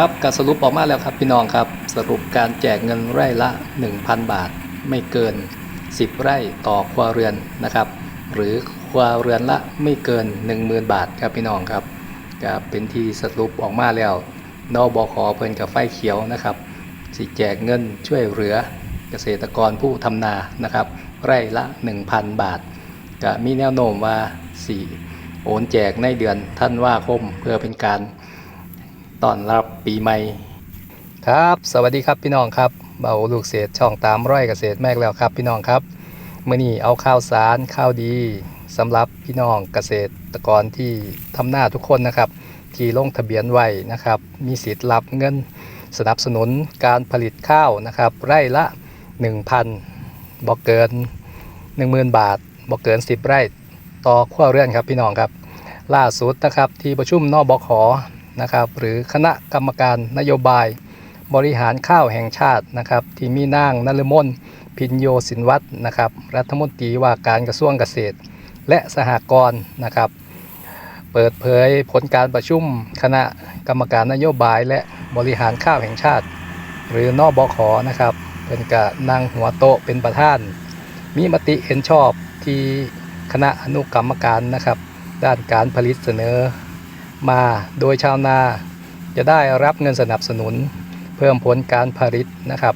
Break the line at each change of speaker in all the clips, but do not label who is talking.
ครับการสรุปออกมาแล้วครับพี่น้องครับ สรุปการแจกเงินไร่ละ 1,000 บาท ไม่เกิน 10 ไร่ต่อครัวเรือนนะครับ หรือครัวเรือนละไม่เกิน 10,000 บาทครับพี่น้องครับก็เป็นที่สรุปออกมาแล้วนอบอคเพิ่นกับไฟเขียวนะครับ สิแจกเงินช่วยเหลือเกษตรกรผู้ทำนานะครับ ไร่ละ 1,000 บาทก็มีแนวโน้มว่าสี่โอนแจกในเดือนท่านว่าคมเพื่อเป็นการ ต้อนรับปีใหม่ ครับ สวัสดีครับพี่น้องครับเบาลูกเศษช่องตามร้อยเกษตรแม่แล้วครับ พี่น้องครับเมื่อนี้เอาข้าวสารข้าวดีสำหรับพี่น้องเกษตรกรที่ทำหน้าทุกคนนะครับ ที่ลงทะเบียนไว้นะครับ มีสิทธิ์รับเงินสนับสนุนการผลิตข้าวนะครับ ไร่ละ 1,000บ่เกิน 10,000 บาทบ่เกิน 10 ไร่ ต่อครัวเรือนครับพี่น้องครับ ล่าสุดนะครับที่ประชุมนอบข นะครับหรือคณะกรรมการนโยบายบริหารข้าวแห่งชาตินะครับที่มีนางนฤมลพินโยสินวัฒน์นะครับรัฐมนตรีว่าการกระทรวงเกษตร และสหกรณ์นะครับ เปิดเผยผลการประชุมคณะกรรมการนโยบายและบริหารข้าวแห่งชาติ หรือนอบขนะครับเป็นกะนั่งหัวโตเป็นประธาน มีมติเห็นชอบที่คณะอนุกรรมการนะครับ ด้านการผลิตเสนอ มาโดยชาวนาจะได้รับเงินสนับสนุน เพิ่มผลการผลิตนะครับ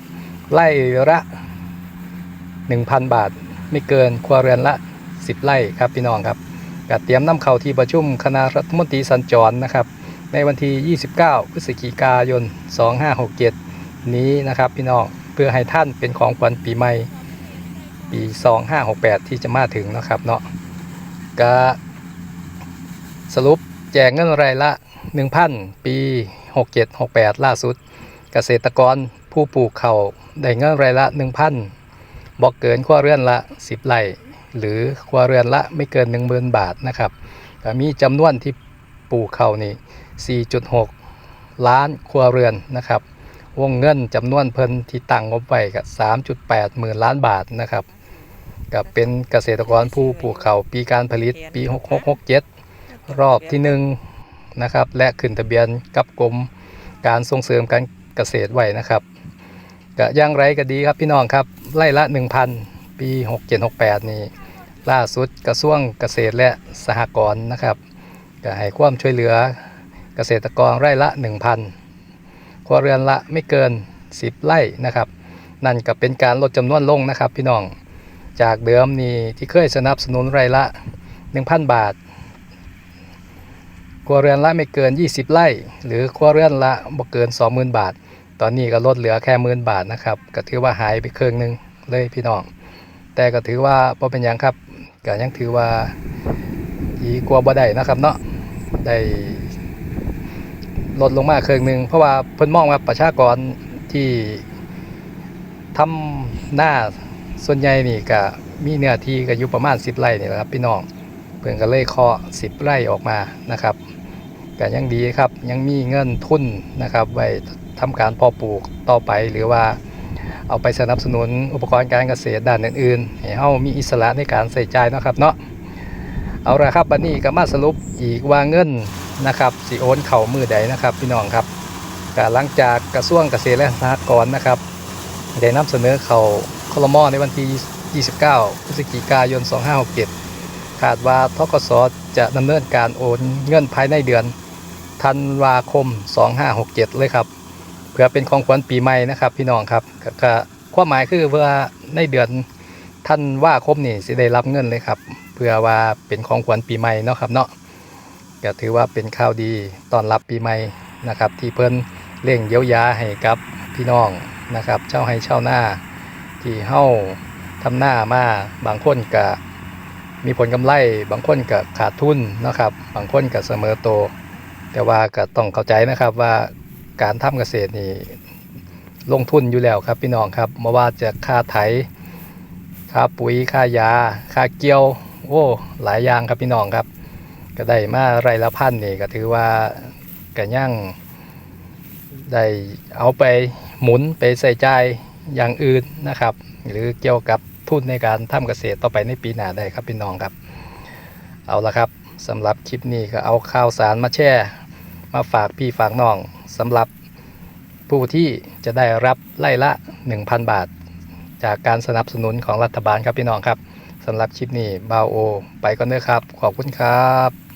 ไล่ละ 1,000 บาท ไม่เกินครัวเรือนละ 10 ไร่ครับพี่น้องครับก็เตรียมนำเข้าที่ประชุมคณะรัฐมนตรีสัญจรนะครับ ในวันที่ 29 พฤศจิกายน 2567 นี้นะครับพี่น้องเพื่อให้ท่านเป็นของขวัญปีใหม่ปี 2568 ที่จะมาถึงนะครับเนาะก็สรุป แจกเงินรายละ 1,000 ปี 6768 ล่าสุด เกษตรกรผู้ปลูกเขาวได้เงินรายละ 1,000บอกเกินครัวเรือนละ 10ไร่หรือครัวเรือนละไม่เกิน 10,000 บาทนะครับมีจำนวนที่ปลูกเขานี่ 4.6 ล้านครัวเรือนนะครับวงเงินจำนวนเพิ่นที่ตั้งงบไว้กับ3.8 หมื่นล้านบาทนะครับกับเป็นเกษตรกรผู้ปลูกเขาวปีการผลิตปี 6667 รอบที่หนึ่งนะครับ และขึ้นทะเบียนกับกรมการส่งเสริมการเกษตรไว้นะครับก็ย่างไรก็ดีครับพี่น้องครับไล่ละ 1,000 ปี 6768 นี้ล่าสุดกระทรวงเกษตรและสหกรณ์นะครับก็ให้ความช่วยเหลือเกษตรกรไร่ละ 1,000 ครัวเรือนละไม่เกิน 10 ไร่นะครับ นั่นก็เป็นการลดจำนวนลงนะครับพี่น้องจากเดิมนี่ที่เคยสนับสนุนไร่ละ 1,000 บาท ครัวเรือนละไม่เกิน 20 ไร่ หรือครัวเรือนละบ่เกิน 20,000 บาท ตอนนี้ก็ลดเหลือแค่หมื่นบาทนะครับก็ถือว่าหายไปครึ่งหนึงเลยพี่น้อง แต่ก็ถือว่าพอเป็นอย่างครับก็ยังถือว่าดีกว่าบ่ได้นะครับเนาะได้ลดลงมาครึ่งหนึ่งเพราะว่าเพิ่นมองว่าประชากรที่ทำหน้าส่วนใหญ่นี่ก็มีเนื้อที่ก็อยู่ประมาณ 10 ไร่นี่แหละครับพี่น้อง เพิ่นก็เลยเคาะ10ไร่ออกมานะครับก็ยังดีครับยังมีเงินทุนนะครับไว้ทำการเพาะปลูกต่อไปหรือว่าเอาไปสนับสนุนอุปกรณ์การเกษตรด้านอื่นๆให้เฮามีอิสระในการใส่ใจนะครับเนาะเอาละครับบัดนี้ก็มาสรุปอีกว่าเงินนะครับสิโอนเข่ามือใดนะครับ พี่น้องครับก็หลังจากกระทรวงเกษตรและสหกรณ์นะครับได้นำเสนอเข่าคลมอในวันที่ 29 พฤศจิกายน 2567 คาดว่าทกสจะดำเนินการโอนเงินภายในเดือนธันวาคม 2567 เลยครับ เพื่อเป็นของขวัญปีใหม่นะครับพี่น้องครับก็ความหมายคือว่าในเดือนธันวาคมนี่สิได้รับเงินเลยครับ เพื่อว่าเป็นของขวัญปีใหม่เนาะครับเนาะก็ถือว่าเป็นข่าวดีตอนรับปีใหม่นะครับ ที่เพิ่นเร่งเยียวยาให้กับพี่น้องนะครับเช่าให้เช่าหน้าที่เฮ้าทำหน้ามาบางคนก็ มีผลกำไรบางคนก็ขาดทุนนะครับ บางคนก็เสมอโต แต่ว่าก็ต้องเข้าใจนะครับว่าการทำเกษตรนี่ลงทุนอยู่แล้วครับพี่น้องครับไม่ว่าจะค่าไถค่าปุ๋ยค่ายา ค่าเกี่ยวโอ้หลายอย่างครับพี่น้องครับ ก็ได้มาไรละพันนี่ก็ถือว่าก็ย่างได้เอาไปหมุนไปใส่ใจอย่างอื่นนะครับ หรือเกี่ยวกับ ทุนในการทำเกษตรต่อไปในปีหน้าได้ครับพี่น้องครับ เอาละครับสำหรับคลิปนี้ก็เอาข่าวสารมาแช่มาฝากพี่ฝากน้องสำหรับผู้ที่จะได้รับไล่ละ 1,000 บาท จากการสนับสนุนของรัฐบาลครับพี่น้องครับสำหรับคลิปนี้บาโอ ไปก่อนเด้อครับ ขอบคุณครับ